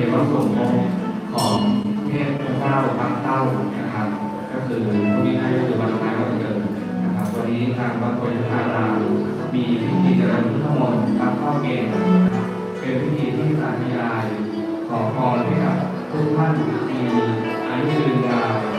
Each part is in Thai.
เทวสมภพของเทพเจ้าปักเต้านะครับ ก็คือพวกนี้ให้คือวันคล้ายวันเกิดนะครับวันนี้ทางวัดโพธิพารามมีพิธีเจริญพุทธมนต์ตามข้อเกณฑ์เป็นพิธีที่สาธยายขอพรให้กับทุกท่านมีอายุยืนยาว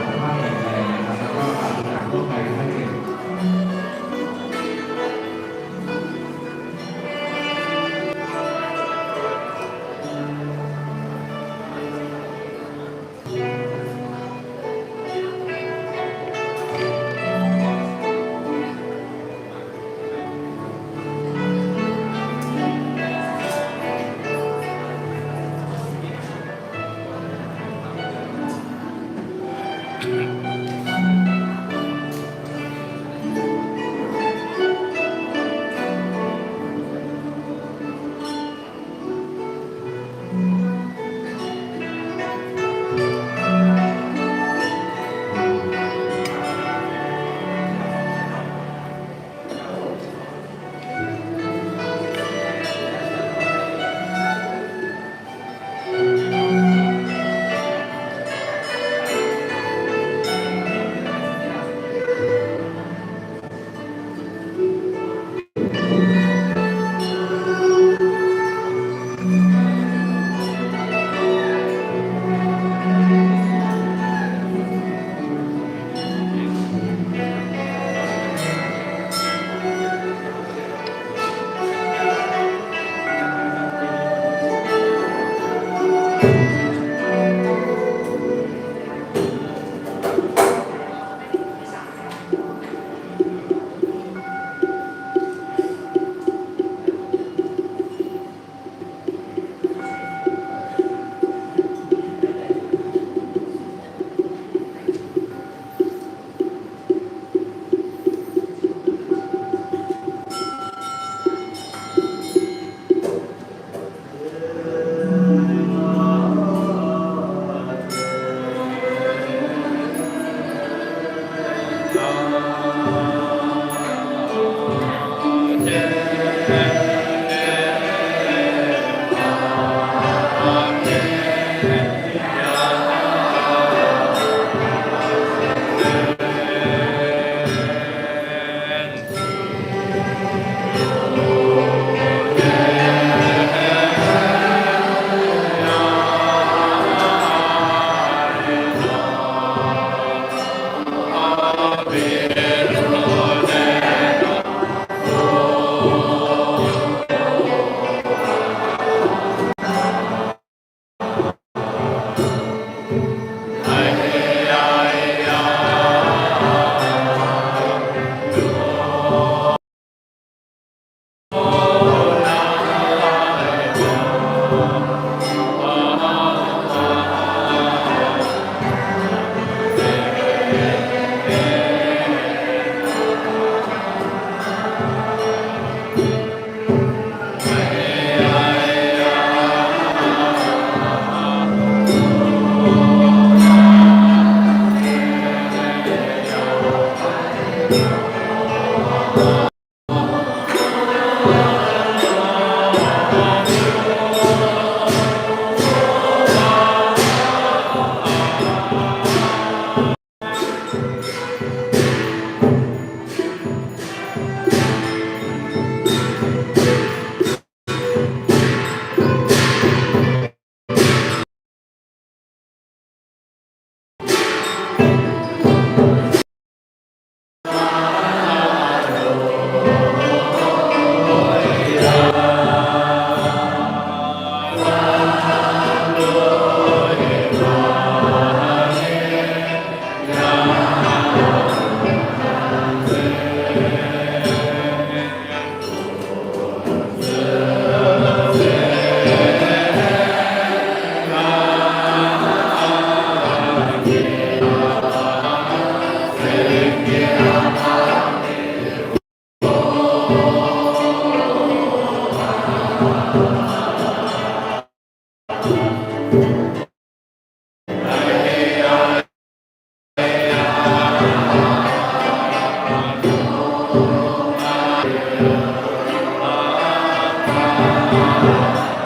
ข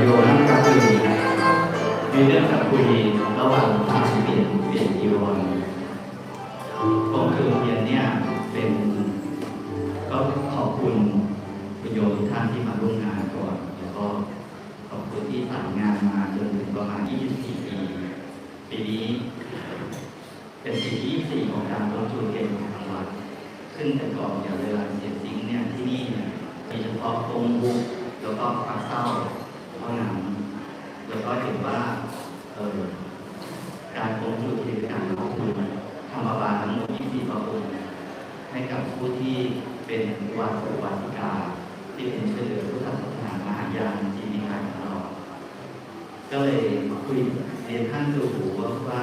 โยนกับคุณมีเรื่องจะคุยระหว่างทางเปลี่ยนเปลี่ยนจีวรกองคือโรงเรียนเนี่ยเป็นก็ขอบคุณคุณโยมทุกท่านที่มาร่วมงานก่อนแล้วก็ขอบคุณที่ผ่านงานมาจนถึงประมาณ 24 ปีปีนี้เป็นปีที่ 24 ของการลงทุนเกณฑ์ของทางวัดซึ่งแต่ก่อนอย่างเวลาเสียสิงเนี่ยที่นี่เนี่ยมีเฉพาะตรงบุกแล้วก็ปักเศร้า เท่านั้นแล้วก็เห็นว่าเออการลงทุนคือการลงทุนธรรมบาลทั้งหมด24พระองค์ให้กับผู้ที่เป็นวาสุวาสิกาที่เป็นเชื้อเลือพุทธศาสนามหายานจีนิกายของเราก็เลยคุยเรียนท่านดูหูว่าว่า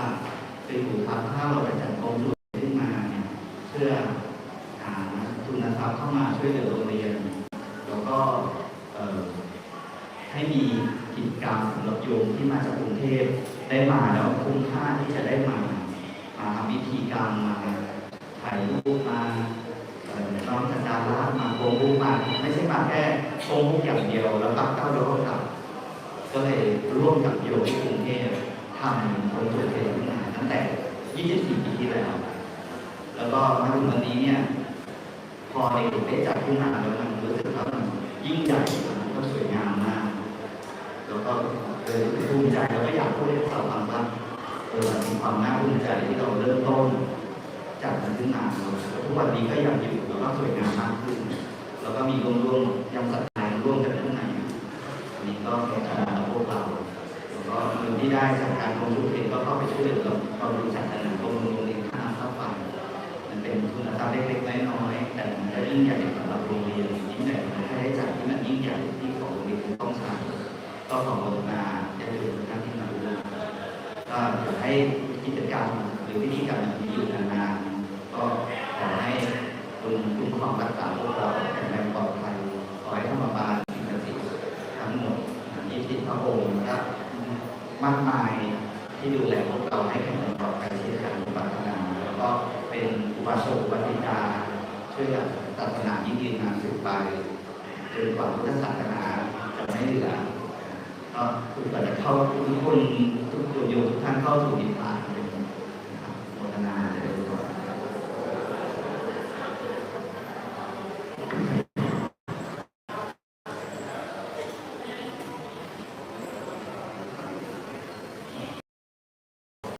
เป็นหูครับถ้าเราจะจัดกองทุนขึ้นมาเนี่ยเพื่อหาทุนทรัพย์เข้ามาช่วยเหลือโรงเรียน แล้วก็เอ่อให้มีกิจกรรมสำหรับโยมที่มาจากกรุงเทพได้มาแล้วคุ้มค่าที่จะได้มา มาทำพิธีกรรมมาถ่ายรูปมาเอ่อน้องสัจจาระมาโกงรูปมาไม่ใช่มาแค่ โกงอย่างเดียวแล้วปักเก้าแล้วก็กลับ ก็เลยร่วมกับโยมที่กรุงเทพทำโครงการเรียนขึ้นมาตั้งแต่ 24 ปีที่แล้ว แล้วก็มาถึงวันนี้เนี่ย พอเด็กๆได้จัดขึ้นมาแล้วมันรู้สึกว่ามันยิ่งใหญ่มันก็สวยงามมาก แล้วก็เลยรู้สึกภูมิใจแล้วก็อยากพูดให้พวกเราฟังว่าเออมีความน่าภูมิใจที่เราเริ่มต้นจัดมันขึ้นมาแล้วทุกวันนี้ก็ยังอยู่แล้วก็สวยงามมากขึ้น แล้วก็มีร่วมๆยังศรัทธา ร่วมกันข้างในนนี้ก็เป็นารของพวกเราแล้วก็เงินที่ได้จากการลงทุนเองก็เข้าไปช่วยเหลือเราดูจากการลงทุนเรียนค่าน้าไฟมันเป็นทุนทรัพย์เล็กๆน้อยๆแต่มันก็ยิ่งใหญ่สำหรับโรงเรียนยิ่งใหญ่ในค่าใช้จ่ายที่มันยิ่งใหญ่ที่ของโรงเรียนต้องใช้ก็ขอโฆษณาจะอยู่ทุกท่านที่มาดูก็อยากให้กิจกรรมหรือพิธีกรรมแบบนี้อยู่นานๆก็ขอให้คุณคุ้มครองรักษาพวกเราแข็งแรงปลอดภัยขอให้ธรรมบาลสิ่งศักดิ์สิทธิ์ ทั้งหมดยี่สิบพระองค์นะครับ มากมายที่ดูแลพวกเราให้แข็งแรงปลอดภัยที่การปรารถนาแล้วก็เป็นอุบาสกอุบาสิกาช่วยกับศาสนายิ่งยืนนานสืบไปจนกว่าพุทธศาสนาจะไม่เหลือก็คุณก็จะเข้าทุกคนทุกคนโยมทุกท่านเข้าสู่นิพ